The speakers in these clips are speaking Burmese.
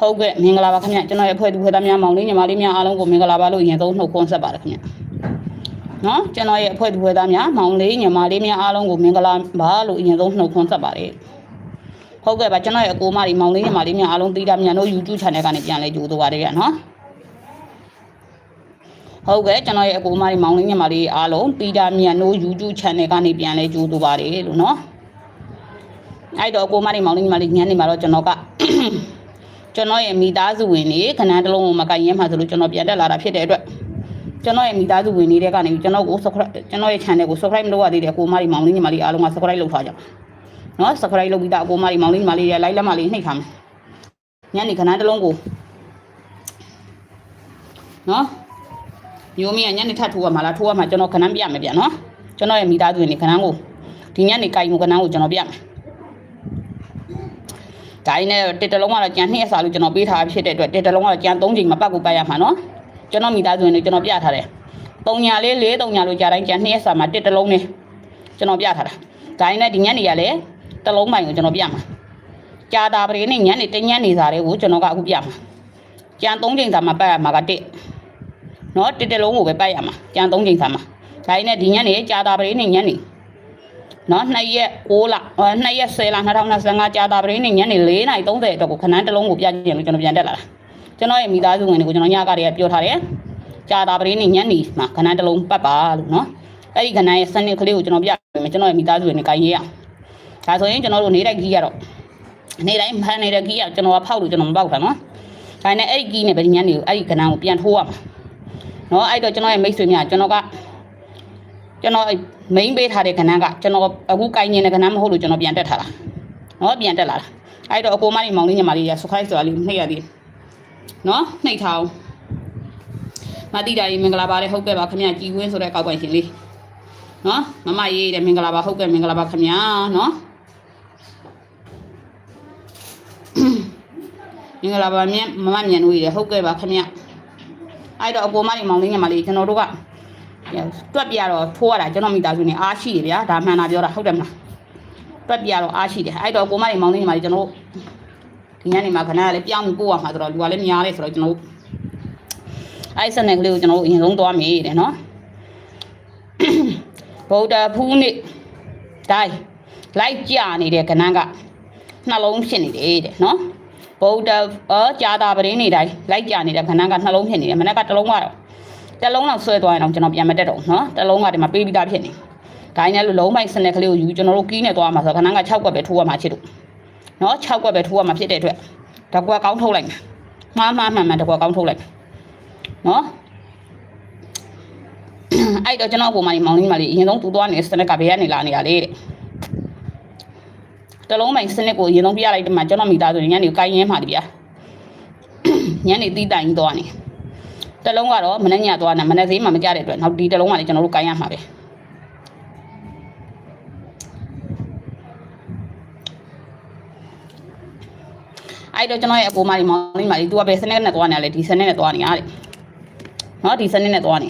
ဟုတ်ကဲ့မင်္ဂလာပါခင်ဗျကျွန်တော်ရဲ့အဖွဲ့သူဖွဲ့သားများမောင်လေးညီမလေးများအားလုံးကိုမင်္ဂလာပါလို့အရင်ဆုံးနှုတ်ခွန်းဆက်ပါတယ်ခင်ဗျနော်ကျွန်တော်ရဲ့အဖွဲ့သူဖွဲ့သားများမောင်လေးညီမလေးများအားလုံးကိုမင်္ဂလာပါလို့အရင်ဆုံးနှုတ်ခွန်းဆက်ပါတယ်ဟုတ်ကဲ့ပါကျွန်တော်ရဲ့အကိုမကြီးမောင်လေးညီမလေးများအားလုံးသိတာမြန်တို့ YouTube channel ကနေပြန်လဲကြိုးဆိုပါတယ်ဗျနော်ဟုတ်ကဲ့ကျွန်တော်ရဲ့အကိုမကြီးမောင်လေးညီမလေးအားလုံးတီတာမြန်တို့ YouTube channel ကနေပြန်လဲကြိုးဆိုပါတယ်လို့နော်အဲ့တော့အကိုမကြီးမောင်လေးညီမလေးညနေမှာတော့ကျွန်တော်က ကျွန်တော်ရဲ့မိသားစုဝင်တွေခဏတစ်လုံးကိုမကင်ရဲမှာဆိုလို့ကျွန်တော်ပြန်တက်လာတာဖြစ်တဲ့အတွက်ကျွန်တော်ရဲ့မိသားစုဝင်တွေကနေကျွန်တော်ကို subscribe ကျွန်တော်ရဲ့ channel ကို subscribe မလုပ်ရသေးတဲ့ကိုမကြီးမောင်လေးညီမလေးအားလုံးက subscribe လုပ်ထားကြပါနော် subscribe လုပ်ပြီးသားကိုမကြီးမောင်လေးညီမလေးရဲ့ like လက်မလေးနှိပ်ထားမယ်ညနေခဏတစ်လုံးကိုနော်မျိုးမင်းကညနေထပ်ထိုးရမှာလားထိုးရမှာကျွန်တော်ခဏပြမယ်ဗျနော်ကျွန်တော်ရဲ့မိသားစုဝင်တွေခဏကိုဒီညနေကင်ကိုခဏကိုကျွန်တော်ပြမယ် ဒါရင်းနဲ့တစ်တလုံးကတော့ကြံနှစ်အစာလို့ကျွန်တော်ပေးထားဖြစ်တဲ့အတွက်တစ်တလုံးကတော့ကြံ၃ချိန်မပတ်ကိုပတ်ရမှာနော်ကျွန်တော်မိသားစုဝင်တွေကျွန်တော်ပြထားတယ်၃ညာလေး၄၃ညာလို့ကြာတိုင်းကြံနှစ်အစာမှာတစ်တလုံးနဲ့ကျွန်တော်ပြထားတာဒါရင်းနဲ့ဒီညနေရလဲတလုံးပိုင်ကိုကျွန်တော်ပြမှာကြာတာပရိနဲ့ညနေတညနေစာတွေကိုကျွန်တော်ကအခုပြမှာကြံ၃ချိန်စာမှာပတ်ရမှာကတစ်နော်တစ်တလုံးကိုပဲပတ်ရမှာကြံ၃ချိန်စာမှာဒါရင်းနဲ့ဒီညနေကြာတာပရိနဲ့ညနေ နော်2ရက်6လ2ရက်10လ2025ကြာတာပရင်းနေညနေ4နာရီ30အတွက်ကိုခဏတစ်လုံးကိုပြကြည့်လို့ကျွန်တော်ပြန်တက်လာတာကျွန်တော်ရဲ့မိသားစုဝင်တွေကိုကျွန်တော်ညကတည်းကပြောထားတယ်ကြာတာပရင်းနေညနေမှာခဏတစ်လုံးပတ်ပါလို့နော်အဲ့ဒီခဏရဲ့စနစ်ကလေးကိုကျွန်တော်ပြမယ်ကျွန်တော်ရဲ့မိသားစုဝင်တွေကိုင်ရေးရဒါဆိုရင်ကျွန်တော်တို့နေတိုင်းကြီးရတော့နေတိုင်းဖန်နေတဲ့ကြီးရကျွန်တော်ကဖောက်လို့ကျွန်တော်မပေါက်တာနော်ဒါနဲ့အဲ့ဒီကြီးနဲ့ဗဒီညနေကိုအဲ့ဒီခဏကိုပြန်ထိုးရမှာနော်အဲ့တော့ကျွန်တော်ရဲ့မိတ်ဆွေများကျွန်တော်က ကျွန်တော်မိန်ပေးထားတဲ့ခဏကကျွန်တော်အခုကိုင်းနေတဲ့ခဏမဟုတ်လို့ကျွန်တော်ပြန်တက်ထားတာနော်ပြန်တက်လာတာအဲ့တော့အကိုမလေးမောင်လေးညီမလေးရဆခိုင်းဆိုတာလေးနှိပ်ရသေးတယ်နော်နှိပ်ထားအောင်မတိတာကြီးမင်္ဂလာပါလေဟုတ်ကဲ့ပါခင်ဗျကြည်ဝင်းဆိုတဲ့ကောက်ပိုင်ရှင်လေးနော်မမရေးတယ်မင်္ဂလာပါဟုတ်ကဲ့မင်္ဂလာပါခင်ဗျနော်မင်္ဂလာပါမြတ်မမမြန်လို့ရဟုတ်ကဲ့ပါခင်ဗျအဲ့တော့အကိုမလေးမောင်လေးညီမလေးကျွန်တော်တို့က တွက်ပြတော့ထိုးရတာကျွန်တော်မိသားစုနေအားရှိတယ်ဗျာဒါမှန်တာပြောတာဟုတ်တယ်မလားတွက်ပြတော့အားရှိတယ်အဲ့တော့ကိုမလေးမောင်လေးညီမလေးကျွန်တော်ဒီညနေမှာခဏလေးပြောင်းပြီးပို့ရမှာဆိုတော့လူကလည်းများတယ်ဆိုတော့ကျွန်တော်အဲ့စနေကလေးကိုကျွန်တော်အရင်ဆုံးသွားမေးတယ်နော်ဗုဒ္ဓဖူးနေ့တိုင်းလိုက်ကြနေတဲ့ကဏ္ဍကနှလုံးဖြစ်နေတယ်တဲ့နော်ဗုဒ္ဓအော်ကြာတာပရင်းနေတိုင်းလိုက်ကြနေတဲ့ခဏကနှလုံးဖြစ်နေတယ်မနေ့ကတစ်လုံးကတော့ တစ်လုံးလောက်ဆွဲသွားရင်တော့ကျွန်တော်ပြန်မတက်တော့နော်တစ်လုံးကဒီမှာပေးပြီးသားဖြစ်နေဒါနဲ့လို့လုံးပိုင်စနက်ကလေးကိုယူကျွန်တော်တို့ကီးနဲ့သွားမှာဆိုတော့ခဏက6ကွက်ပဲထိုးရမှာချစ်တို့နော်6ကွက်ပဲထိုးရမှာဖြစ်တဲ့အတွက်တကွက်ကောင်းထုတ်လိုက်မှားမှားမှန်မှန်တကွက်ကောင်းထုတ်လိုက်နော်အဲ့တော့ကျွန်တော်ပုံမှန်မောင်လေးမလေးအရင်ဆုံးသူသွားနေတဲ့စနက်ကဘယ်ကနေလာနေရလဲတဲ့တလုံးပိုင်စနစ်ကိုအရင်ဆုံးပြလိုက်တယ်မှာကျွန်တော်မိသားစုညနေကိုကိုင်းရင်းမှာတပြားညနေတီးတိုင်သွားနေတယ် လုံးကတော့မနေ့ညသွားနေမနေ့ဈေးမှမကြတဲ့အတွက်နောက်ဒီတလုံးကလည်းကျွန်တော်တို့ကိုင်းရမှာပဲအဲ့တော့ကျွန်တော်ရဲ့အကိုမကြီးမောင်လေးမကြီး तू ကဘယ်စနစ်နဲ့သွားနေရလဲဒီစနစ်နဲ့သွားနေရတယ်နော်ဒီစနစ်နဲ့သွားနေ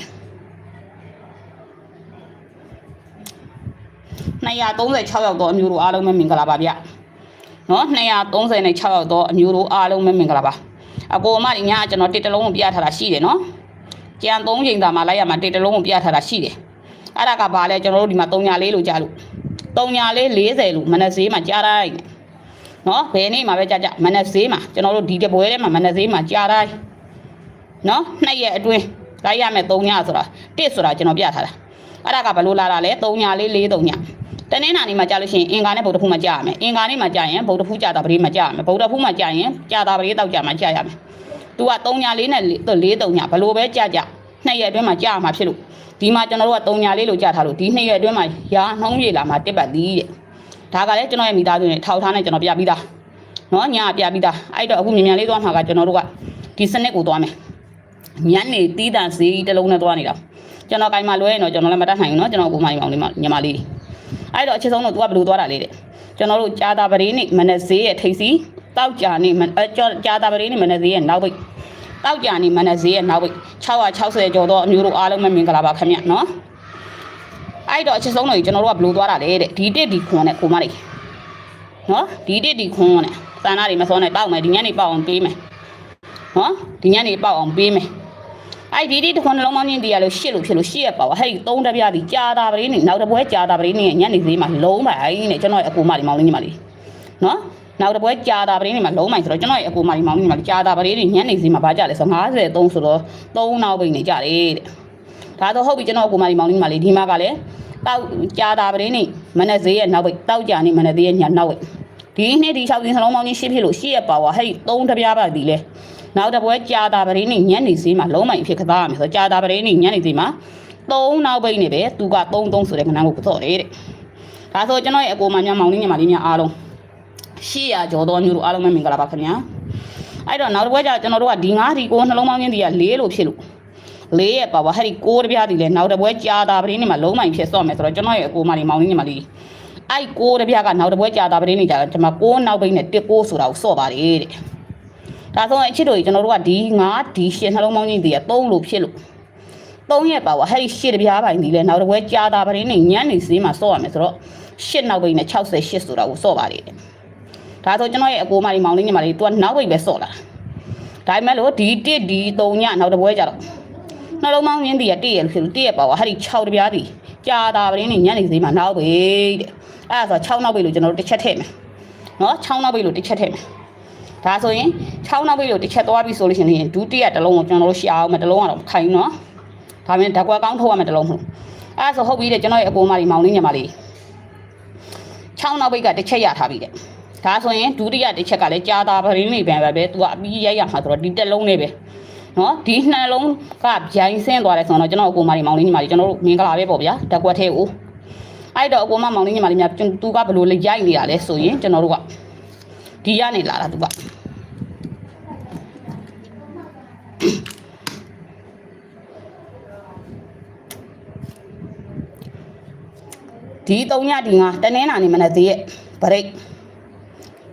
236ယောက်တော့အမျိုးတို့အားလုံးပဲမင်္ဂလာပါဗျနော်236ယောက်တော့အမျိုးတို့အားလုံးပဲမင်္ဂလာပါ အကိုမကြီးညကျွန်တော်တစ်တလုံးကိုပြထားတာရှိတယ်နော်ကြံ3ချိန်သာမှလိုက်ရမှာတစ်တလုံးကိုပြထားတာရှိတယ်အဲ့ဒါကဘာလဲကျွန်တော်တို့ဒီမှာ3ညာလေးလို့ကြားလို့3ညာလေး40လို့မနက်ဈေးမှာကြားတိုင်းနော်ဘယ်နေ့မှာပဲကြားကြမနက်ဈေးမှာကျွန်တော်တို့ဒီတပွဲထဲမှာမနက်ဈေးမှာကြားတိုင်းနော်နှစ်ရက်အတွင်းလိုက်ရမယ်3ညဆိုတာတစ်ဆိုတာကျွန်တော်ပြထားတာအဲ့ဒါကဘလို့လာတာလဲ3ညာလေး4 3ည တနင်္လာနေ့မှာကြာလို့ရှိရင်အင်္ဂါနဲ့ဗုဒ္ဓဖူးမှာကြာရမယ်အင်္ဂါနေ့မှာကြာရင်ဗုဒ္ဓဖူးကြာတာပရိမှာကြာရမယ်ဗုဒ္ဓဖူးမှာကြာရင်ကြာတာပရိတောက်ကြာမှာကြာရမယ်သူက3ည4နဲ့4 3ညဘလို့ပဲကြာကြာနှစ်ရက်အတွင်းမှာကြာမှာဖြစ်လို့ဒီမှာကျွန်တော်တို့က3ညလေးလို့ကြာထားလို့ဒီနှစ်ရက်အတွင်းမှာရာနှုံးရည်လာမှာတက်ပတ်သည်တဲ့ဒါကလည်းကျွန်တော်ရဲ့မိသားစုနဲ့ထောက်ထားနဲ့ကျွန်တော်ပြပြီးသားနော်ညပြပြီးသားအဲ့တော့အခုမြန်မြန်လေးသွားမှာကကျွန်တော်တို့ကဒီစနစ်ကိုသွားမယ်ညနေတီးတန်စီတစ်လုံးနဲ့သွားနေတာကျွန်တော်ကင်မလွဲရင်တော့ကျွန်တော်လည်းမတတ်နိုင်ဘူးနော်ကျွန်တော်ကိုမကြီးမောင်လေးမညီမလေး အဲ့တော့အချစ်ဆုံးတော့ तू ကဘယ်လိုသွားတာလဲတဲ့။ကျွန်တော်တို့ကြာတာပရင်းနေ့မနက်ဈေးရဲ့ထိပ်စီတောက်ကြာနေ့ကြာတာပရင်းနေ့မနက်ဈေးရဲ့နောက်ပိတ်တောက်ကြနေမနက်ဈေးရဲ့နောက်ပိတ်660ကျော်တော့အမျိုးတို့အားလုံးပဲမင်္ဂလာပါခင်ဗျနော်အဲ့တော့အချက်ဆုံးတော့ကျွန်တော်တို့ကဘယ်လိုသွားတာလဲတဲ့ဒီတစ်ဒီခွန်နဲ့ကိုမလေးနော်ဒီတစ်ဒီခွန်နဲ့သန္တာတွေမစောနဲ့တောက်မယ်ဒီညနေပေါက်အောင်ပေးမယ်နော်ဒီညနေပေါက်အောင်ပေးမယ် အဲ့ဒီဒီတစ်ခွန်းနှလုံးပေါင်းချင်းတရားလို့ရှစ်လို့ဖြစ်လို့ရှစ်ရပါဝဟဲ့သုံးတပြားဒီကြာတာပရင်းနေနောက်တစ်ပွဲကြာတာပရင်းနေညနေသေးမှလုံးပါအဲ့နဲ့ကျွန်တော်ရဲ့အကူမလေးမောင်လေးညီမလေးနော်နောက်တစ်ပွဲကြာတာပရင်းနေမှာလုံးမိုင်ဆိုတော့ကျွန်တော်ရဲ့အကူမလေးမောင်လေးညီမလေးကြာတာပရင်းနေညနေသေးမှဘာကြလဲဆို53ဆိုတော့3နောက်ပိတ်နေကြတယ်တဲ့ဒါတော့ဟုတ်ပြီကျွန်တော်အကူမလေးမောင်လေးညီမလေးဒီမှာကလည်းတောက်ကြာတာပရင်းနေမနေ့ဈေးရဲ့နောက်ပိတ်တောက်ကြာနေမနေ့သေးရဲ့ညနောက်ပိတ်ဒီနေ့ဒီ 6दिन နှလုံးပေါင်းချင်းရှစ်ဖြစ်လို့ရှစ်ရပါဝဟဲ့3တပြားပါဒီလေ နောက်တစ်ပွဲကြာတာပရင်းနေညနေဈေးမှာလုံးမိုင်ဖြစ်ကစားရမယ်ဆိုတော့ကြာတာပရင်းနေညနေဈေးမှာ3နောက်ပိတ်နေပဲသူက3 3ဆိုတဲ့ခဏကိုတော့တယ်တဲ့ဒါဆိုကျွန်တော်ရဲ့အကူမများမောင်လေးညီမလေးများအားလုံး800ကျော်သောမျိုးတို့အားလုံးပဲမင်္ဂလာပါခင်ဗျာအဲ့တော့နောက်တစ်ပွဲကျကျွန်တော်တို့ကဒီ9ဒီ9နှလုံးပေါင်းချင်းဒီက4လို့ဖြစ်လို့4ရဲ့ပါပါဟဲ့ဒီ6တပြားဒီလဲနောက်တစ်ပွဲကြာတာပရင်းနေမှာလုံးမိုင်ဖြစ်စော့မယ်ဆိုတော့ကျွန်တော်ရဲ့အကူမလေးမောင်လေးညီမလေးအဲ့6တပြားကနောက်တစ်ပွဲကြာတာပရင်းနေကြတယ်ဒီမှာ6နောက်ပိတ်နဲ့1 6ဆိုတာကိုစော့ပါတယ်တဲ့ ဒါဆိုရင်အချစ်တို့ကျွန်တော်တို့ကဒီ9ဒီ10နှလုံးပေါင်းချင်းဒီက3လို့ဖြစ်လို့3ရဲ့ပါပါဟဲ့ဒီ10တပြားပိုင်းဒီလဲနောက်တစ်ပွဲကြာတာပရင်းနေညနေစည်းမှာစော့ရမယ်ဆိုတော့10နောက်ပိတ်နဲ့68ဆိုတာကိုစော့ပါတယ်တဲ့ဒါဆိုကျွန်တော်ရဲ့အကိုမလေးမောင်လေးညီမလေးသူကနောက်ပိတ်ပဲစော့လာဒါပေမဲ့လို့ဒီတစ်ဒီ3ညနောက်တစ်ပွဲကြတော့နှလုံးမောင်းရင်းတည်းရတည့်ရလို့ဖြစ်လို့တည့်ရပါဝါဟာဒီ6တပြားတည်ကြာတာပရင်းနေညနေစီမှာနောက်ပိတ်တဲ့အဲ့ဒါဆို6နောက်ပိတ်လို့ကျွန်တော်တို့တစ်ချက်ထည့်မယ်နော်6နောက်ပိတ်လို့တစ်ချက်ထည့်မယ် ဒါဆိုရင်6နောက်ပိတ်လို့တစ်ချက်သွားပြီဆိုလို့ရှိရင်ဒုတိယတစ်လုံးကိုကျွန်တော်တို့ရှာအောင်မယ်တစ်လုံးကတော့ခိုင်နော်ဒါပေမဲ့ဓာတ်ကွက်ကောင်းထုတ်ရမယ်တစ်လုံးမဟုတ်အဲ့ဒါဆိုဟုတ်ပြီတဲ့ကျွန်တော်ရဲ့အကိုမလေးမောင်လေးညီမလေး6နောက်ပိတ်ကတစ်ချက်ရထားပြီတဲ့ဒါဆိုရင်ဒုတိယတစ်ချက်ကလည်းကြာတာပရင်းနေပြန်ပဲပဲသူကအပြီးရိုက်ရမှာဆိုတော့ဒီတက်လုံးနဲ့ပဲနော်ဒီနှလုံးကဗျိုင်းဆင်းသွားတယ်ဆိုတော့ကျွန်တော်အကူမလေးမောင်လေးညီမလေးကျွန်တော်တို့မင်္ဂလာပဲပေါ့ဗျာတက်ကွက်သေးဦးအဲ့တော့အကူမမောင်လေးညီမလေးများသူကဘလို့လေရိုက်နေတာလဲဆိုရင်ကျွန်တော်တို့ကဒီရနေလာတာသူက ဒီ၃ညဒီငါတနင်္လာနေ့မနေ့သေးရဲ့ဗရိတ်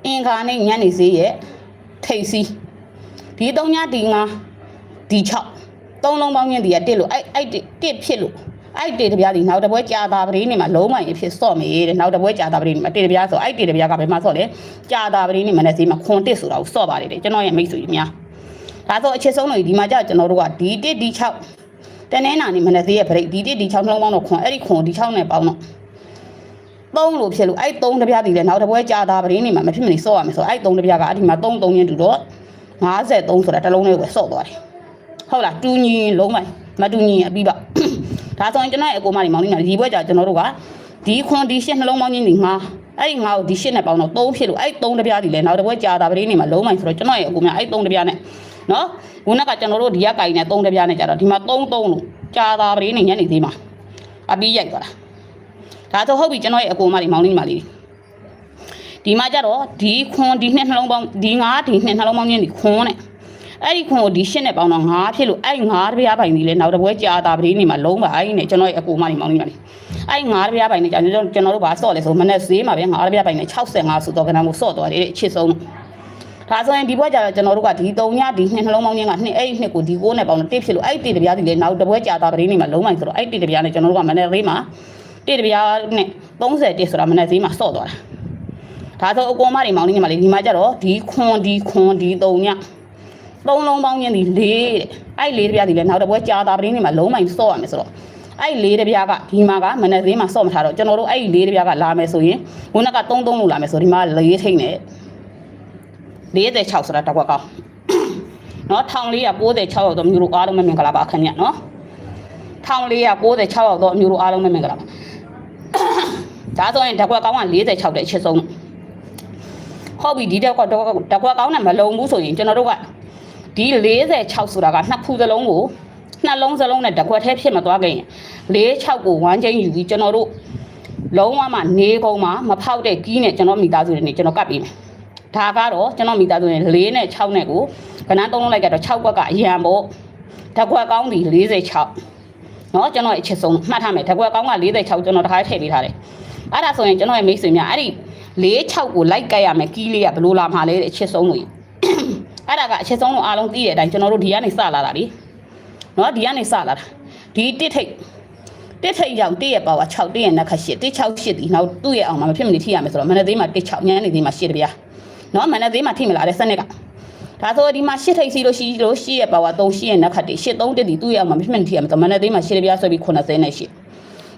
အင်္ဂါနဲ့ညနေဈေးရဲ့ထိတ်စီဒီ၃ညဒီ၅ဒီ6သုံးလုံးပေါင်းချင်းဒီကတစ်လို့အဲ့အဲ့တစ်ဖြစ်လို့အဲ့တေတပြားဒီနောက်တစ်ပွဲကြာတာပရင်းနေမှာလုံးမရင်ဖြစ်စော့မေးတဲ့နောက်တစ်ပွဲကြာတာပရင်းနေမှာတေတပြားဆိုအဲ့တေတပြားကဘယ်မှာစော့လဲကြာတာပရင်းနေမှာနဲ့ဈေးမှာခွန်တစ်ဆိုတာကိုစော့ပါတယ်တဲ့ကျွန်တော်ရဲ့မိတ်ဆွေကြီးများဒါဆိုအချက်ဆုံးလို့ဒီမှာကြာကျွန်တော်တို့ကဒီတစ်ဒီ6တနင်္လာနေ့မနေ့ဈေးရဲ့ဗရိတ်ဒီတစ်ဒီ6နှလုံးပေါင်းတော့ခွန်အဲ့ဒီခွန်ဒီ6နဲ့ပေါင်းတော့ သုံးလို့ဖြစ်လို့အဲ့သုံးတပြားဒီလဲနောက်တစ်ပွဲကြာတာပရင်းနေမှာမဖြစ်မနေစော့ရမယ်ဆိုအဲ့သုံးတပြားကအဲ့ဒီမှာ3 3ရင်းတူတော့53ဆိုတာတစ်လုံးလေးကိုစော့သွားတယ်ဟုတ်လားတူညီလုံးမိုင်မတူညီအပြီးပါဒါဆိုရင်ကျွန်တော်ရဲ့အကိုမလေးမောင်လေးညာဒီဘွဲကြာကျွန်တော်တို့ကဒီခွန်ဒီရှစ်နှလုံးပေါင်းချင်းဒီငါအဲ့ဒီငါကိုဒီရှစ်နဲ့ပေါင်းတော့3ဖြစ်လို့အဲ့3တပြားဒီလဲနောက်တစ်ပွဲကြာတာပရင်းနေမှာလုံးမိုင်ဆိုတော့ကျွန်တော်ရဲ့အကိုများအဲ့3တပြားနဲ့နော်ခုနကကျွန်တော်တို့ဒီကကင်နဲ့3တပြားနဲ့ကြာတော့ဒီမှာ3 3လို့ကြာတာပရင်းနေညနေသေးမှာအပြီးရိုက်သွားတာ ဒါဆိုဟုတ်ပြီကျွန်တော်ရဲ့အကိုမလေးမောင်လေးညီမလေးဒီမှာကြတော့ဒီခွန်ဒီနှစ်နှလုံးပေါင်းဒီငါဒီနှစ်နှလုံးပေါင်းချင်းဒီခွန်နဲ့အဲ့ဒီခွန်ကိုဒီရှစ်နဲ့ပေါင်းတော့ငါဖြစ်လို့အဲ့ငါတပြားပိုင်ဒီလေနောက်တစ်ပွဲကြာတာပရင်းနေမှာလုံးပါအဲ့နဲ့ကျွန်တော်ရဲ့အကိုမလေးမောင်လေးညီမလေးအဲ့ငါတပြားပိုင်နဲ့ကြာကျွန်တော်ကျွန်တော်တို့ဘာစော့လဲဆိုမနေ့ဈေးမှာပဲငါတပြားပိုင်နဲ့65ဆိုတော့ကနန်းကိုစော့သွားတယ်အချစ်ဆုံးဒါဆိုရင်ဒီဘွဲကြတော့ကျွန်တော်တို့ကဒီ3ညဒီနှစ်နှလုံးပေါင်းချင်းကနှစ်အဲ့ဒီနှစ်ကိုဒီ6နဲ့ပေါင်းတော့တစ်ဖြစ်လို့အဲ့ဒီတပြားဒီလေနောက်တစ်ပွဲကြာတာပရင်းနေမှာလုံးမိုင်ဆိုတော့အဲ့ဒီတပြားနဲ့ကျွန်တော်တို့ကမနေ့ဈေးမှာ တစ်တပြားနဲ့30တစ်ဆိုတာမနေ့ဈေးမှာစော့သွားတာဒါဆိုအကောင်မတွေမောင်လေးညီမလေးဒီမှာကြတော့ဒီခွန်ဒီခွန်ဒီ3ညသုံးလုံးပေါင်းချင်းဒီ၄တဲ့အဲ့၄တပြားဒီလေနောက်တစ်ပွဲကြာတာပရင်းနေမှာလုံးမိုင်စော့ရမယ်ဆိုတော့အဲ့၄တပြားကဒီမှာကမနေ့ဈေးမှာစော့မထားတော့ကျွန်တော်တို့အဲ့၄တပြားကလာမယ်ဆိုရင်ခုနက3 3လို့လာမယ်ဆိုဒီမှာ၄ထိန်နဲ့46ဆိုတာတစ်ခွက်ကောင်းနော်1496ရောက်တော့မျိုးတို့အားလုံးပဲမင်္ဂလာပါခင်ဗျနော်1496ရောက်တော့မျိုးတို့အားလုံးပဲမင်္ဂလာပါ ဒါဆိုရင်ဓာတ်ကွက်ကောင်းက46တဲ့အချက်ဆုံးဟုတ်ပြီဒီဓာတ်ကွက်ဓာတ်ကွက်ကောင်းနဲ့မလုံဘူးဆိုရင်ကျွန်တော်တို့ကဒီ46ဆိုတာကနှစ်ခုစလုံးကိုနှလုံးစလုံးနဲ့ဓာတ်ကွက်ထဲဖြစ်မသွားခင်46ကိုဝမ်းချင်းယူပြီးကျွန်တော်တို့လုံးဝမှနေကုန်မှာမဖောက်တဲ့ကီးနဲ့ကျွန်တော်မိသားစုတွေနေကျွန်တော်ကပ်ပြီးမယ်ဒါကတော့ကျွန်တော်မိသားစုတွေ4နဲ့6နဲ့ကိုကနန်းသုံးလုံးလိုက်ကတော့6ကွက်ကအရန်ပေါ့ဓာတ်ကွက်ကောင်းဒီ46เนาะကျွန်တော်အချက်ဆုံးမှတ်ထားမယ်ဓာတ်ကွက်ကောင်းက46ကျွန်တော်တစ်ခါထည့်ပေးထားတယ် အဲ့ဒါဆိုရင်ကျွန်တော်ရဲ့မိတ်ဆွေများအဲ့ဒီ၄6ကိုလိုက်ကြိုက်ရမယ်ကီးလေးကဘလို့လာမှာလဲတဲ့အချက်ဆုံးလို့အဲ့ဒါကအချက်ဆုံးလို့အားလုံးသိတဲ့အတိုင်းကျွန်တော်တို့ဒီကနေစလာတာလေနော်ဒီကနေစလာတာဒီတစ်ထိပ်တစ်ထိပ်ရောက်တစ်ရဲ့ပါဝါ6တစ်ရဲ့နှက်ခက်8တစ်6 8ဒီနောက်သူ့ရဲ့အောင်မှာမဖြစ်မနေထိရမယ်ဆိုတော့မနက်သေးမှာတစ်6ညနေသေးမှာ8တပြားနော်မနက်သေးမှာထိမလားတဲ့စနစ်ကဒါဆိုဒီမှာရှစ်ထိပ်စီလို့ရှိလို့ရှိရဲ့ပါဝါ3ရှိရဲ့နှက်ခက်8 8 3တစ်ဒီသူ့ရဲ့အောင်မှာမဖြစ်မနေထိရမယ်ဆိုတော့မနက်သေးမှာ8တပြားဆွဲပြီး90နဲ့8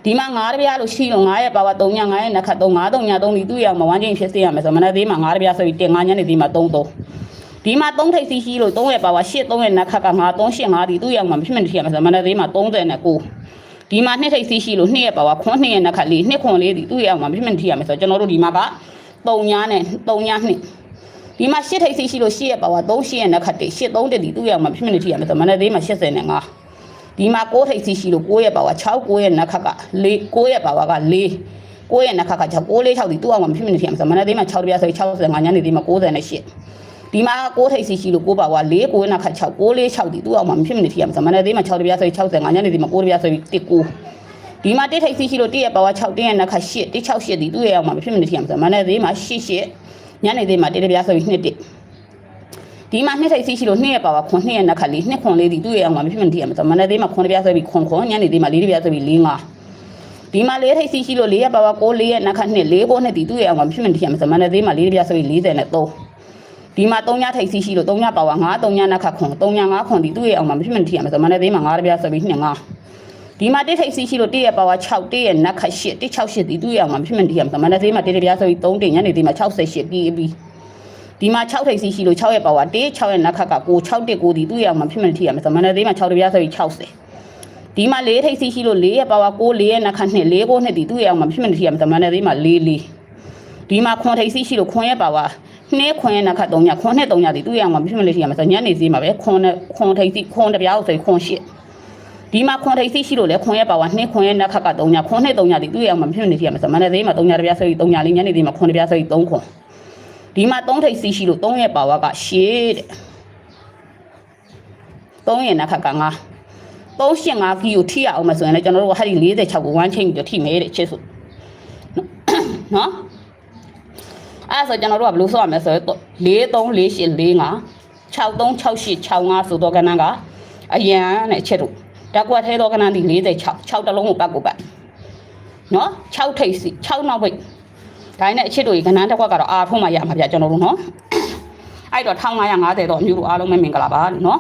ဒီမှာ9တပြားလို့ရှိလို့9ရဲ့ပါဝါ3ည9ရဲ့နက်ခတ်3 9 3ည3ဒီသူ့ရဲ့အောင်မှာဝမ်းချင်းဖြစ်စေရမယ်သမဏသေးမှာ9တပြားဆွဲပြီးတင်9ညနေသေးမှာ3 3ဒီမှာ3ထိပ်စီရှိလို့3ရဲ့ပါဝါ8 3ရဲ့နက်ခတ်က9 3 8 5ဒီသူ့ရဲ့အောင်မှာမဖြစ်မနေထီရမှာသမဏသေးမှာ30နဲ့9ဒီမှာနှစ်ထိပ်စီရှိလို့2ရဲ့ပါဝါခွန်း2ရဲ့နက်ခတ်4 2ခွန်4ဒီသူ့ရဲ့အောင်မှာမဖြစ်မနေထီရမယ်ဆိုတော့ကျွန်တော်တို့ဒီမှာက3ညနဲ့3ည2ဒီမှာရှစ်ထိပ်စီရှိလို့ရှစ်ရဲ့ပါဝါ3ရှစ်ရဲ့နက်ခတ်တေရှစ်3တက်ဒီသူ့ရဲ့အောင်မှာဖြစ်မနေထီရမယ်ဆိုတော့မနေ့သေးမှာ80နဲ့5 ဒီမှာ6ထိပ်စီရှိလို့6ရဲ့ပါဝါ6 9ရဲ့နက်ခတ်က4 9ရဲ့ပါဝါက4 9ရဲ့နက်ခတ်က6 9 4 6ဒီသူ့အောင်မှာဖြစ်မနေထီရမယ်ဆိုတော့မနေ့သေးမှာ6တပြားဆို65ညနေသေးမှာ98ဒီမှာ6ထိပ်စီရှိလို့6ပါဝါ4 9ရဲ့နက်ခတ်6 6 4 6ဒီသူ့အောင်မှာဖြစ်မနေထီရမယ်ဆိုတော့မနေ့သေးမှာ6တပြားဆို65ညနေသေးမှာ9တပြားဆို19ဒီမှာတိထိပ်စီရှိလို့တိရဲ့ပါဝါ6တင်းရဲ့နက်ခတ်8တိ68ဒီသူ့ရဲ့အောင်မှာဖြစ်မနေထီရမယ်ဆိုတော့မနေ့သေးမှာ88ညနေသေးမှာတိတပြားဆိုပြီး2တစ် ဒီမှာနှစ်ထိပ်စီရှိလို့နှစ်ရဲ့ပါဝါခွန်နှစ်ရဲ့နက်ခတ်လေးနှစ်ခွန်လေးဒီသူ့ရဲ့အောင်မှာမဖြစ်မနေထီရမယ်ဆိုတော့မနေ့သေးမှာခွန်တပြားဆိုပြီးခွန်ခွန်ညနေသေးမှာ4တပြားဆိုပြီး4 5ဒီမှာလေးထိပ်စီရှိလို့၄ရက်ပါပါ6လေးရက်နက်ခတ်နှစ်၄ကိုနှစ်ဒီသူ့ရဲ့အောင်မှာဖြစ်မနေထီရမယ်ဆိုတော့မနေ့သေးမှာ4တပြားဆိုပြီး40နဲ့3ဒီမှာ3ညထိပ်စီရှိလို့3ညပါဝါ9 3ညနက်ခတ်ခွန်3ည9ခွန်ဒီသူ့ရဲ့အောင်မှာမဖြစ်မနေထီရမယ်ဆိုတော့မနေ့သေးမှာ9တပြားဆိုပြီး2 5ဒီမှာတိထိပ်စီရှိလို့တိရဲ့ပါဝါ6တိရဲ့နက်ခတ်8တိ68ဒီသူ့ရဲ့အောင်မှာမဖြစ်မနေထီရမယ်ဆိုတော့မနေ့သေးမှာတိတပြားဆိုပြီး3တင်ညနေသေးမှာ68ပြီးပြီး ဒီမှာ6ထိပ်စီရှိလို့6ရဲ့ပါဝါ1 6ရဲ့နက်ခတ်က9 6တစ်9ဒီသူ့ရဲ့အောင်မှာဖြစ်မနေထီရမယ်ဆိုတော့မနေ့သေးမှာ6တပြားဆိုပြီး60ဒီမှာ၄ထိပ်စီရှိလို့၄ရဲ့ပါဝါ6 4ရဲ့နက်ခတ်2 4 9နှစ်ဒီသူ့ရဲ့အောင်မှာဖြစ်မနေထီရမယ်ဆိုတော့မနေ့သေးမှာ4 4ဒီမှာခွန်ထိပ်စီရှိလို့ခွန်ရဲ့ပါဝါနှဲခွန်ရဲ့နက်ခတ်3ညခွန်နဲ့3ညဒီသူ့ရဲ့အောင်မှာဖြစ်မနေထီရမယ်ဆိုတော့ညနေသေးမှာပဲခွန်နဲ့ခွန်ထိပ်စီခွန်တပြားဆိုရင်ခွန်8ဒီမှာခွန်ထိပ်စီရှိလို့လေခွန်ရဲ့ပါဝါနှဲခွန်ရဲ့နက်ခတ်က3ညခွန်နဲ့3ညဒီသူ့ရဲ့အောင်မှာဖြစ်မနေထီရမယ်ဆိုတော့မနေ့သေးမှာ3ညတပြားဆိုပြီး3ညလေးညနေသေးမှာခွန်တပြားဆိုပြီး3ခွန် ဒီမှာ3ထိပ်စီရှိလို့3ရဲ့ပါဝါက8တဲ့3ရဲ့နက်ခတ်က9 385ကီကိုထိရအောင်မဆိုရင်လည်းကျွန်တော်တို့ကဟာဒီ46ကိုဝမ်းချင်းပြီးတော့ထိမယ်တဲ့ချစ်စုနော်အဲ့ဒါဆိုကျွန်တော်တို့ကဘယ်လိုဆိုရမလဲဆိုတော့434845 636865ဆိုတော့ကဏ္ဍကအရန်နဲ့ချစ်တို့တက်ကွက်ထဲတော့ကဏ္ဍဒီ46 6တလုံးကိုပတ်ကိုပတ်နော်6ထိပ်စီ6နောက်ပိတ် ဒါနဲ့အချစ်တို့ရေကဏ္ဍတက်ကွက်ကတော့အာထုံးမှရမှာဗျကျွန်တော်တို့နော်အဲ့တော့1550တော့အမျိုးတို့အားလုံးပဲမင်္ဂလာပါနော်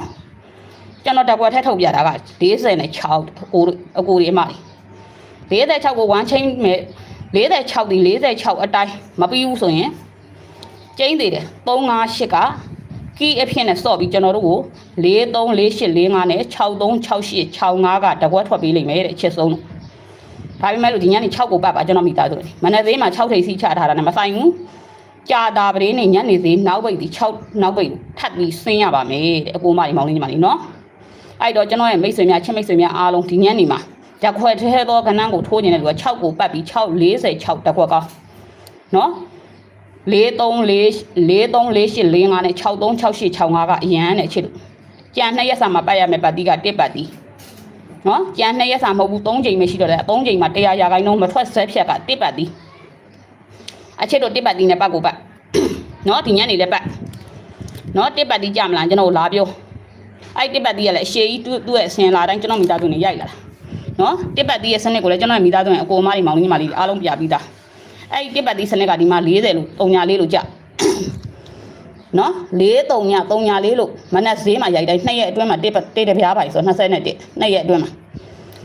ကျွန်တော်တက်ကွက်ထက်ထုတ်ပြတာက46နဲ့6အကိုအကိုဒီအမလေး46ကို1 chain မဲ့46ဒီ46အတိုင်းမပြီးဘူးဆိုရင်ကျင်းသေးတယ်358ကကီးအဖြစ်နဲ့စော့ပြီးကျွန်တော်တို့ကို434845နဲ့636865ကတကွက်ထွက်ပေးလိမ့်မယ်တဲ့အချက်ဆုံးလို့ ဒါပေမဲ့လို့ဒီညနေ6ကိုပတ်ပါကျွန်တော်မိသားစုတယ်မနက်သေးမှာ6ထိပ်စီချထားတာနဲ့မဆိုင်ဘူးကြာတာပရင်းနေညနေသေးနောက်ပိတ်ဒီ6နောက်ပိတ်ထပ်ပြီးဆင်းရပါမယ်တဲ့အကိုမကြီးမောင်လေးညီမလေးနော်အဲ့တော့ကျွန်တော်ရဲ့မိတ်ဆွေများချစ်မိတ်ဆွေများအားလုံးဒီညနေမှာတက်ခွက်ထဲသောကဏ္ဍကိုထိုးနေတဲ့လူက6ကိုပတ်ပြီး6 46တက်ခွက်ကောင်းနော်4344434845နဲ့636865ကအရန်နဲ့ချစ်လို့ကြံနှစ်ရက်စာမှာပတ်ရမယ်ပတ်တီးကတစ်ပတ်တီး နော်ကြံနှစ်ရက်စာမဟုတ်ဘူး3ချိန်ပဲရှိတော့တယ်3ချိန်မှာ100ရာခိုင်နှုန်းမထွက်ဆက်ဖြက်ကတစ်ပတ်တီးအချစ်တို့တစ်ပတ်တီးနဲ့ပတ်ကိုပတ်နော်ဒီညနေလည်းပတ်နော်တစ်ပတ်တီးကြမလားကျွန်တော်လာပြောအဲ့တစ်ပတ်တီးကလည်းအရှိကြီးသူ့ရဲ့ဆင်လာတိုင်းကျွန်တော်မိသားစုနေရိုက်လာတာနော်တစ်ပတ်တီးရဲ့စနစ်ကိုလည်းကျွန်တော်မိသားစုရဲ့အကိုအမတွေမောင်လေးညီမလေးအားလုံးပြပြီးသားအဲ့ဒီတစ်ပတ်တီးစနစ်ကဒီမှာ40လို့3ညာလေးလို့ကြ နော်4 3ညာ3ညာလေးလို့မနက်ဈေးမှာရိုက်တိုင်း2ရက်အတွင်းမှာတစ်ပတ်တစ်တပြားပါဆို21နဲ့2ရက်အတွင်းမှာ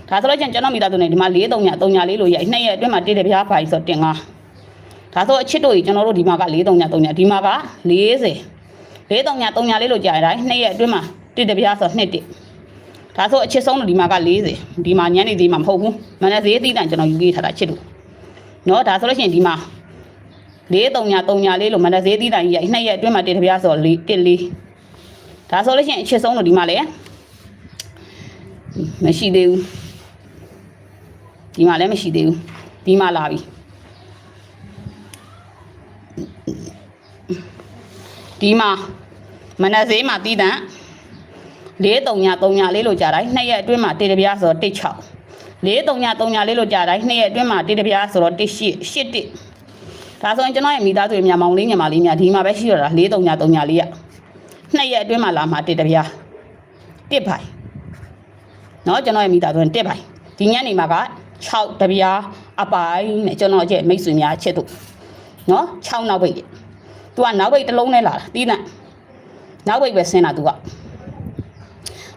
ဒါဆိုလို့ချင်းကျွန်တော်မိသားစုနေဒီမှာ4 3ညာ3ညာလေးလို့ရိုက်2ရက်အတွင်းမှာတစ်တပြားပါဆိုတင်5ဒါဆိုအချစ်တို့ကြီးကျွန်တော်တို့ဒီမှာက4 3ညာ3ညာဒီမှာက40 4 3ညာ3ညာလေးလို့ကြာရတိုင်း2ရက်အတွင်းမှာတစ်တပြားဆို2တစ်ဒါဆိုအချစ်ဆုံးလို့ဒီမှာက40ဒီမှာညနေသေးမှာမဟုတ်ဘူးမနက်ဈေးတိတန်ကျွန်တော်ယူပေးထားတာချစ်တို့နော်ဒါဆိုလို့ရှိရင်ဒီမှာ လေးတုံညာတုံညာလေးလို့မနက်ဈေးတိတန်ကြီးရိုက်နှစ်ရက်အတွင်းမှာတစ်တပြားဆိုတော့လေးတစ်လေးဒါဆိုလို့ရှိရင်အချစ်ဆုံးလို့ဒီမှာလည်းမရှိသေးဘူးဒီမှာလည်းမရှိသေးဘူးဒီမှာလာပြီဒီမှာမနက်ဈေးမှာတိတန်လေးတုံညာတုံညာလေးလို့ကြာတိုင်းနှစ်ရက်အတွင်းမှာတစ်တပြားဆိုတော့တစ်6လေးတုံညာတုံညာလေးလို့ကြာတိုင်းနှစ်ရက်အတွင်းမှာတစ်တပြားဆိုတော့တစ်8 8တစ် ဒါဆိုရင်ကျွန်တော်ရဲ့မိသားစုရဲ့မြန်မာမောင်လေးညီမလေးများဒီမှာပဲရှိတော့တာလေးတုံညာတုံညာလေးရနှစ်ရက်အတွင်းမှာလာမှာတစ်တပြားတစ်ပိုင်เนาะကျွန်တော်ရဲ့မိသားစုတစ်ပိုင်ဒီညနေမှာက6တပြားအပိုင်နဲ့ကျွန်တော်ရဲ့မိတ်ဆွေများအချက်တို့เนาะ6နောက်ပိတ်သူကနောက်ပိတ်တစ်လုံးနဲ့လာတာတီးတန့် နောက်ဘိတ်ပဲဆင်းတာသူက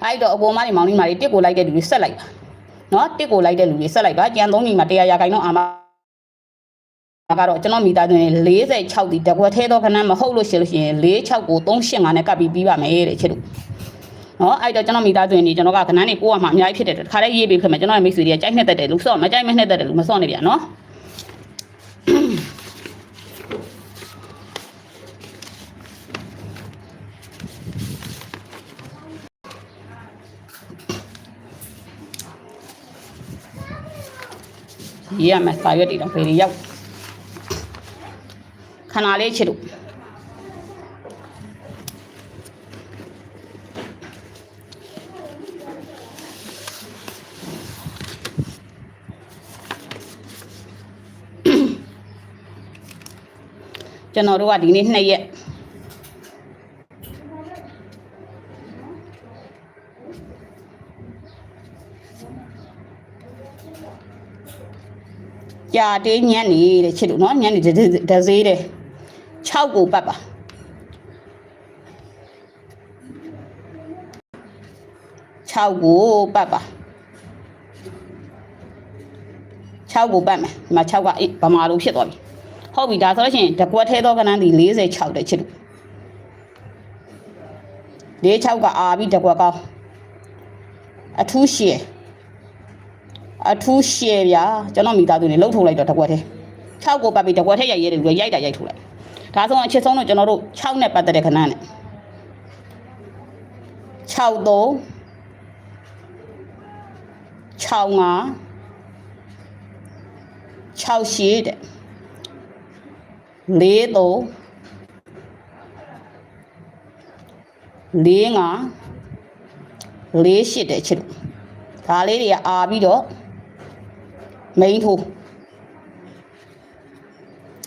အဲ့တော့အပေါ်မတွေမောင်လေးမာတွေတစ်ကိုလိုက်တဲ့လူတွေဆက်လိုက်ပါနော်တစ်ကိုလိုက်တဲ့လူတွေဆက်လိုက်ပါကြံသုံးညီမှာ100ရာခိုင်နှုန်းအာမ ကတော့ကျွန်တော်မိသားစုနေ46ဒီတကွက်သေးတော့ခဏမဟုတ်လို့ရှိလို့ရှိရင်46ကို385နဲ့ကပ်ပြီးပြီးပါမယ်တဲ့ချစ်တို့နော်အဲ့တော့ကျွန်တော်မိသားစုနေကျွန်တော်ကခဏနေပို့ရမှာအများကြီးဖြစ်တယ်တခါတည်းရေးပေးခင်မှာကျွန်တော်ရဲ့မိတ်ဆွေတွေကကြိုက်နှစ်သက်တယ်လို့စော့မကြိုက်မနှစ်သက်တယ်လို့မစော့နေပြန်နော်ရေးရမယ်စာရွက်တွေတော့ဘယ်တွေရောက် ခဏလေးချစ်တို့ကျွန်တော်တို့ကဒီနေ့2ရက်ကြာတေးညံ့နေတဲ့ချစ်တို့နော်ညံ့နေဒဒဈေးတဲ့ 6ကိုပတ်ပါ6ကိုပတ်ပါ6ကိုပတ်မယ်ဒီမှာ6ကအေးဗမာလိုဖြစ်သွားပြီဟုတ်ပြီဒါဆိုလို့ရှိရင်တကွက်ထဲသောကဏ္ဍဒီ46တဲ့ချစ်တို့46ကအာပြီးတကွက်ကောင်းအထူးရှည်အထူးရှည်ဗျာကျွန်တော်မိသားစုနေလှုပ်ထုတ်လိုက်တော့တကွက်ထဲ6ကိုပတ်ပြီးတကွက်ထဲရိုက်ရဲတယ်လူရိုက်တာရိုက်ထုတ်လိုက် ဒါဆိုအချစ်ဆုံးတော့ကျွန်တော်တို့6နဲ့ပတ်သက်တဲ့ခဏနဲ့6 3 6 5 6ရှိတဲ့4 3 4 5 4 8တဲ့ချစ်တို့ဒါလေးတွေကအာပြီးတော့မိန်ထိုး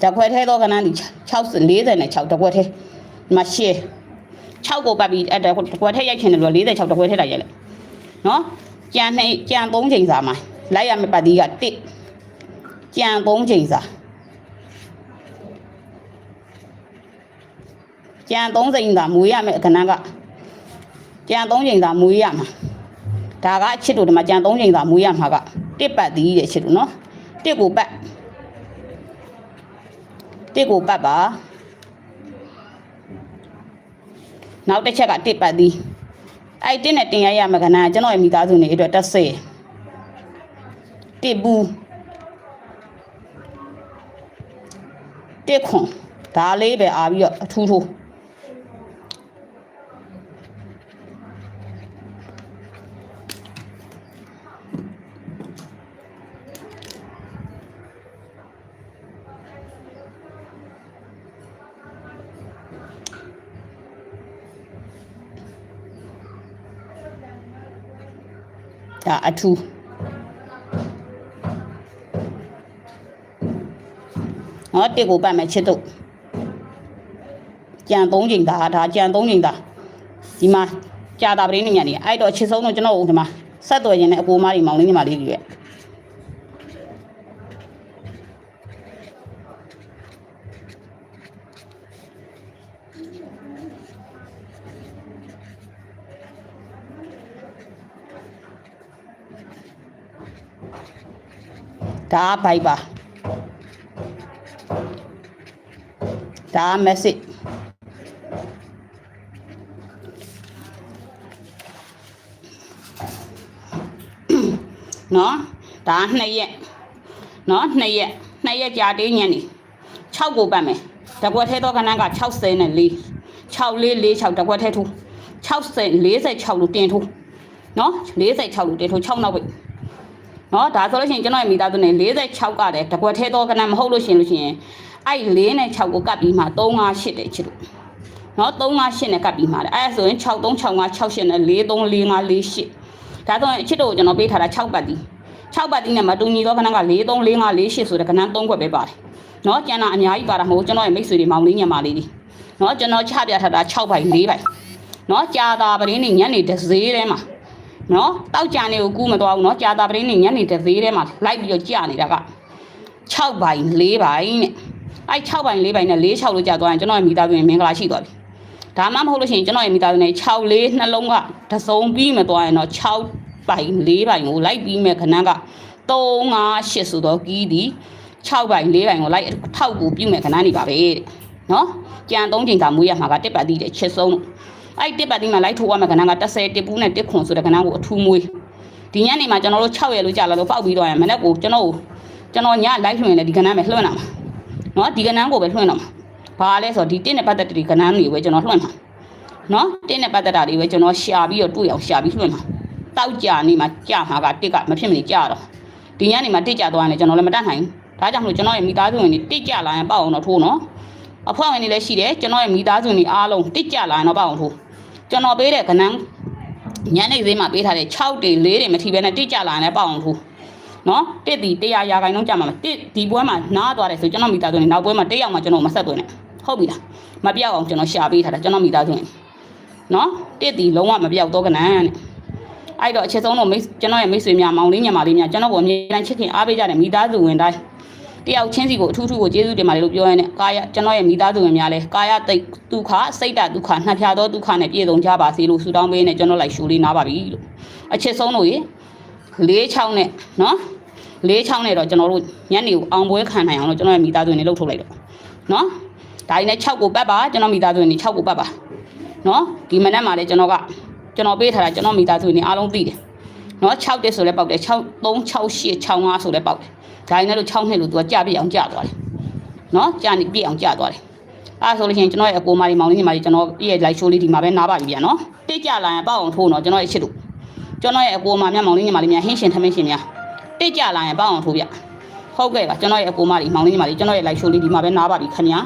တခွက်ထဲတော့ကနန်းဒီ60 46တခွက်ထဲဒီမှာရှယ်6ကိုပတ်ပြီးအဲ့တခွက်ထဲရိုက်ချင်တယ်လို့46တခွက်ထဲလိုက်ရိုက်လိုက်နော်ကြံနှစ်ကြံ3ချိန်စာမှာလိုက်ရမယ့်ပတ်ဒီက1ကြံ3ချိန်စာကြံ3ချိန်စာမွေးရမယ့်ခဏကကြံ3ချိန်စာမွေးရမှာဒါကအချစ်တို့ဒီမှာကြံ3ချိန်စာမွေးရမှာကတစ်ပတ်သီးတဲ့ချစ်တို့နော်တစ်ကိုပတ် တစ်ကိုပတ်ပါနောက်တစ်ချက်ကတစ်ပတ်သီးအဲ့တစ်နဲ့တင်ရရမှာကဏ္ဍကကျွန်တော်ရဲ့မိသားစုနေအတွက်တက်စေတစ်ဘူးတစ်ခွန်ဒါလေးပဲအားပြီးတော့အထူးထိုး ဒါအထူးဟောတစ်ကိုပတ်မယ်ချစ်တို့ကြံ၃ချိန်ဒါဒါကြံ၃ချိန်ဒါဒီမှာကြာတာပရင်းနေညနေအဲ့တော့ချစ်ဆုံးတော့ကျွန်တော်ဒီမှာဆက်သွယ်ခြင်းနဲ့အကိုမကြီးမောင်လေးညီမလေးတွေရဲ့ ဒါဘိုက်ပါဒါ message နော်ဒါ2ရက်နော်2ရက်2ရက်ကြာတေးညံနေ6ကိုပတ်မယ်တကွက်ထဲတော့ခဏက60နဲ့4 6လေး46တကွက်ထဲထိုး60 46လို့တင်ထိုးနော်46လို့တင်ထိုး6နောက်ပိတ် နော်ဒါဆိုလို့ရှိရင်ကျွန်တော်ရဲ့မိသားစုနဲ့46ကတည်းတကွက်ထဲတော့ခဏမဟုတ်လို့ရှိရင်လို့ရှိရင်အဲ့4နဲ့6ကိုကပ်ပြီးမှ358တဲ့ချစ်လို့နော်358နဲ့ကပ်ပြီးမှတယ်အဲ့ဒါဆိုရင်636568နဲ့434548ဒါဆိုရင်အချစ်တို့ကိုကျွန်တော်ပေးထားတာ6ပတ်တီး6ပတ်တီးနဲ့မတူညီသောခဏက434548ဆိုတဲ့ခဏ3ခွက်ပဲပါတယ်နော်ကျန်တာအများကြီးပါတာမဟုတ်ကျွန်တော်ရဲ့မိတ်ဆွေတွေမောင်လေးညမလေးတွေနော်ကျွန်တော်ချပြထားတာ6ပိုင်4ပိုင်နော်ကြာတာပရင်းနေညနေတစ်ဈေးထဲမှာ နော်တောက်ကြံနေကိုကူးမသွားဘူးနော်ကြာတာပရင်းနေညနေတစ်ဈေးထဲမှာလိုက်ပြီးတော့ကြာနေတာက6ပိုင်4ပိုင်နဲ့အဲ့6ပိုင်4ပိုင်နဲ့4 6လို့ကြာသွားရင်ကျွန်တော်ရဲ့မိသားစုရင်မင်္ဂလာရှိသွားပြီဒါမှမဟုတ်လို့ရှိရင်ကျွန်တော်ရဲ့မိသားစုနဲ့6လေးနှလုံးကတစုံပြီးမသွားရင်တော့6ပိုင်4ပိုင်ကိုလိုက်ပြီးမဲ့ခဏက3 5 8ဆိုတော့ကီးဒီ6ပိုင်4ပိုင်ကိုလိုက်ထောက်ကိုပြုမဲ့ခဏနေပါပဲတဲ့နော်ကြံ3ချိန်သာမွေးရမှာကတစ်ပတ်တိတဲ့ချစ်ဆုံးလို့ အဲ့တစ်ပတ်တိမှာလိုက်ထိုးရမဲ့ခဏက30တစ်ပူးနဲ့တစ်ခွန်ဆိုတဲ့ခဏကိုအထူးမွေးဒီညနေမှာကျွန်တော်တို့6ရက်လို့ကြာလာလို့ပောက်ပြီးတော့ရင်မနေ့ကကျွန်တော်ကျွန်တော်ညလိုက်လွှင့်တယ်ဒီခဏပဲလွှင့်တာမှာနော်ဒီကနန်းကိုပဲလွှင့်တော့မှာဘာလဲဆိုတော့ဒီတစ်နဲ့ပတ်သက်တဲ့ဒီကနန်းတွေပဲကျွန်တော်လွှင့်မှာနော်တင်းနဲ့ပတ်သက်တာတွေပဲကျွန်တော်ရှာပြီးတော့တွေ့အောင်ရှာပြီးလွှင့်မှာတောက်ကြနေမှာကြာမှာကတစ်ကမဖြစ်မနေကြာတော့ဒီညနေမှာတစ်ကြသွားရင်လည်းကျွန်တော်လည်းမတတ်နိုင်ဘူးဒါကြောင့်မလို့ကျွန်တော်ရဲ့မိသားစုဝင်တွေတစ်ကြလာရင်ပေါ့အောင်တော့ထိုးနော်အဖွဲ့ဝင်တွေလည်းရှိတယ်ကျွန်တော်ရဲ့မိသားစုဝင်တွေအားလုံးတစ်ကြလာရင်တော့ပေါ့အောင်ထိုး ကျွန်တော်ပေးတဲ့ကနန်းညနေဈေးမှာပေးထားတဲ့6တင်4တင်မထီပဲနဲ့တစ်ကြလာရင်လည်းပေါ့အောင်ထိုးနော်တစ်ဒီ100ရာခိုင်နှုန်းကြာမှာတစ်ဒီပွဲမှာနားသွားတယ်ဆိုကျွန်တော်မိသားစုဝင်နောက်ပွဲမှာတစ်ယောက်မှကျွန်တော်မဆက်သွင်းနဲ့ဟုတ်ပြီလားမပြောက်အောင်ကျွန်တော်ရှာပေးထားတာကျွန်တော်မိသားစုဝင်နော်တစ်တီလုံးဝမပြောက်တော့ကနန်းတဲ့အဲ့တော့အချက်ဆုံးတော့မိတ်ကျွန်တော်ရဲ့မိတ်ဆွေများမောင်လေးညီမလေးများကျွန်တော်ကိုအမြဲတမ်းချစ်ခင်အားပေးကြတဲ့မိသားစုဝင်တိုင်း တယောက်ချင်းစီကိုအထူးထူးကိုကျေးဇူးတင်ပါတယ်လို့ပြောရင်းနဲ့ကာယကျွန်တော်ရဲ့မိသားစုဝင်များလဲကာယတိတ်ဒုက္ခစိတ်တဒုက္ခနှပ်ဖြာသောဒုက္ခနဲ့ပြည့်စုံကြပါစေလို့ဆုတောင်းပေးနေကျွန်တော်လိုက်ရှူလေးနားပါပြီလို့အချက်ဆုံးတို့ရေ46နဲ့နော်46နဲ့တော့ကျွန်တော်တို့ညနေကိုအောင်ပွဲခံနိုင်အောင်လို့ကျွန်တော်ရဲ့မိသားစုဝင်တွေလှုပ်ထုတ်လိုက်တော့နော်ဒါကြီးနဲ့6ကိုပတ်ပါကျွန်တော်မိသားစုဝင်တွေ6ကိုပတ်ပါနော်ဒီမနက်မှာလည်းကျွန်တော်ကကျွန်တော်ပေးထားတာကျွန်တော်မိသားစုနေအားလုံးသိတယ်နော်6တက်ဆိုလဲပေါက်တယ်6 3 6 8 6 5ဆိုလဲပေါက်တယ် ဒါရင်းနဲ့လို့6နှစ်လို့သူကကြပြည့်အောင်ကြသွားတယ်နော်ကြနေပြည့်အောင်ကြသွားတယ်အဲဆိုလို့ရှိရင်ကျွန်တော်ရဲ့အကိုမလေးမောင်လေးညီမလေးကျွန်တော်ရဲ့ live show လေးဒီမှာပဲနားပါပြီဗျာနော်တိတ်ကြလာရင်ပေါက်အောင်ထိုးနော်ကျွန်တော်ရဲ့ချစ်လို့ကျွန်တော်ရဲ့အကိုမမြတ်မောင်လေးညီမလေးများဟင်းရှင်ထမင်းရှင်များတိတ်ကြလာရင်ပေါက်အောင်ထိုးဗျဟုတ်ကဲ့ပါကျွန်တော်ရဲ့အကိုမလေးမောင်လေးညီမလေးကျွန်တော်ရဲ့ live show လေးဒီမှာပဲနားပါပြီခင်ဗျာ